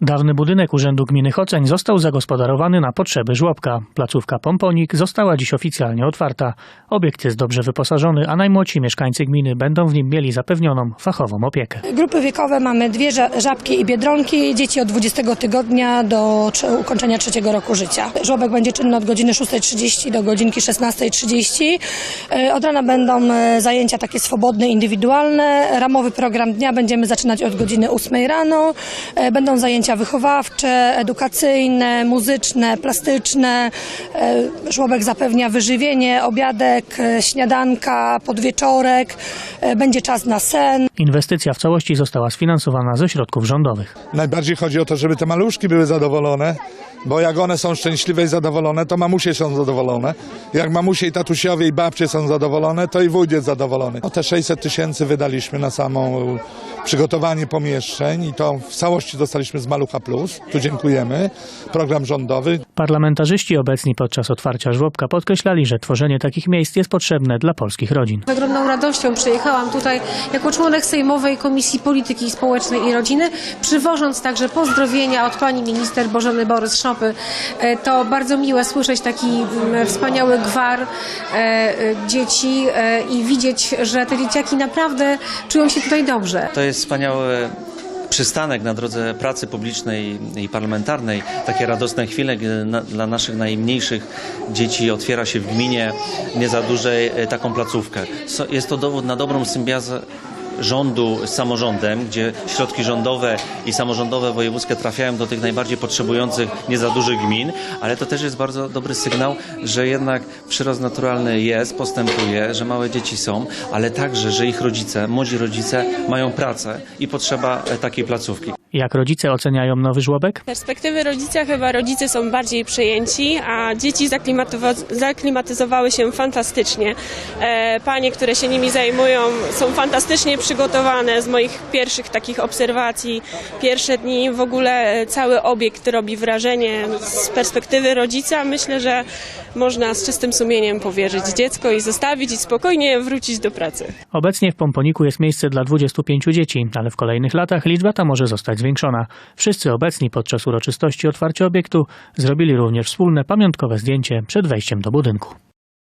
Dawny budynek Urzędu Gminy Choceń został zagospodarowany na potrzeby żłobka. Placówka Pomponik została dziś oficjalnie otwarta. Obiekt jest dobrze wyposażony, a najmłodsi mieszkańcy gminy będą w nim mieli zapewnioną fachową opiekę. Grupy wiekowe mamy dwie ża- żabki i biedronki, dzieci od 20 tygodnia do ukończenia trzeciego roku życia. Żłobek będzie czynny od godziny 6.30 do godzinki 16.30. E, Od rana będą e, zajęcia takie swobodne, indywidualne. Ramowy program dnia będziemy zaczynać od godziny 8 rano. E, Będą zajęcia wychowawcze, edukacyjne, muzyczne, plastyczne. E, Żłobek zapewnia wyżywienie, obiadek, e, śniadanka, podwieczorek. E, Będzie czas na sen. Inwestycja w całości została sfinansowana ze środków rządowych. Najbardziej chodzi o to, żeby te maluszki były zadowolone, bo jak one są szczęśliwe i zadowolone, to mamusie są zadowolone. Jak mamusie i tatusiowie i babcie są zadowolone, to i wójt jest zadowolony. O te 600 tysięcy wydaliśmy na samą e, przygotowanie pomieszczeń i to w całości dostaliśmy z Malucha Plus. Tu dziękujemy. Program rządowy. Parlamentarzyści obecni podczas otwarcia żłobka podkreślali, że tworzenie takich miejsc jest potrzebne dla polskich rodzin. Z ogromną radością przyjechałam tutaj jako członek Sejmowej Komisji Polityki Społecznej i Rodziny, przywożąc także pozdrowienia od pani minister Bożeny Borys Szopy. E, To bardzo miłe słyszeć taki mm, wspaniały gwar e, e, dzieci i widzieć, że te dzieciaki naprawdę czują się tutaj dobrze. To jest wspaniały przystanek na drodze pracy publicznej i parlamentarnej. Takie radosne chwile na, dla naszych najmniejszych dzieci otwiera się w gminie nie za dużej e, taką placówkę. So, jest to dowód na dobrą symbiozę rządu z samorządem, gdzie środki rządowe i samorządowe wojewódzkie trafiają do tych najbardziej potrzebujących, nie za dużych gmin, ale to też jest bardzo dobry sygnał, że jednak przyrost naturalny jest, postępuje, że małe dzieci są, ale także, że ich rodzice, młodzi rodzice mają pracę i potrzeba e, takiej placówki. Jak rodzice oceniają nowy żłobek? Z perspektywy rodzica chyba rodzice są bardziej przejęci, a dzieci zaklimatyzowały się fantastycznie. E, panie, które się nimi zajmują, są fantastycznie przygotowane z moich pierwszych takich obserwacji. Pierwsze dni w ogóle e, cały obiekt robi wrażenie. Z perspektywy rodzica myślę, że można z czystym sumieniem powierzyć dziecko i zostawić i spokojnie wrócić do pracy. Obecnie w Pomponiku jest miejsce dla 25 dzieci, ale w kolejnych latach liczba ta może zwiększona. Wszyscy obecni podczas uroczystości otwarcia obiektu zrobili również wspólne pamiątkowe zdjęcie przed wejściem do budynku.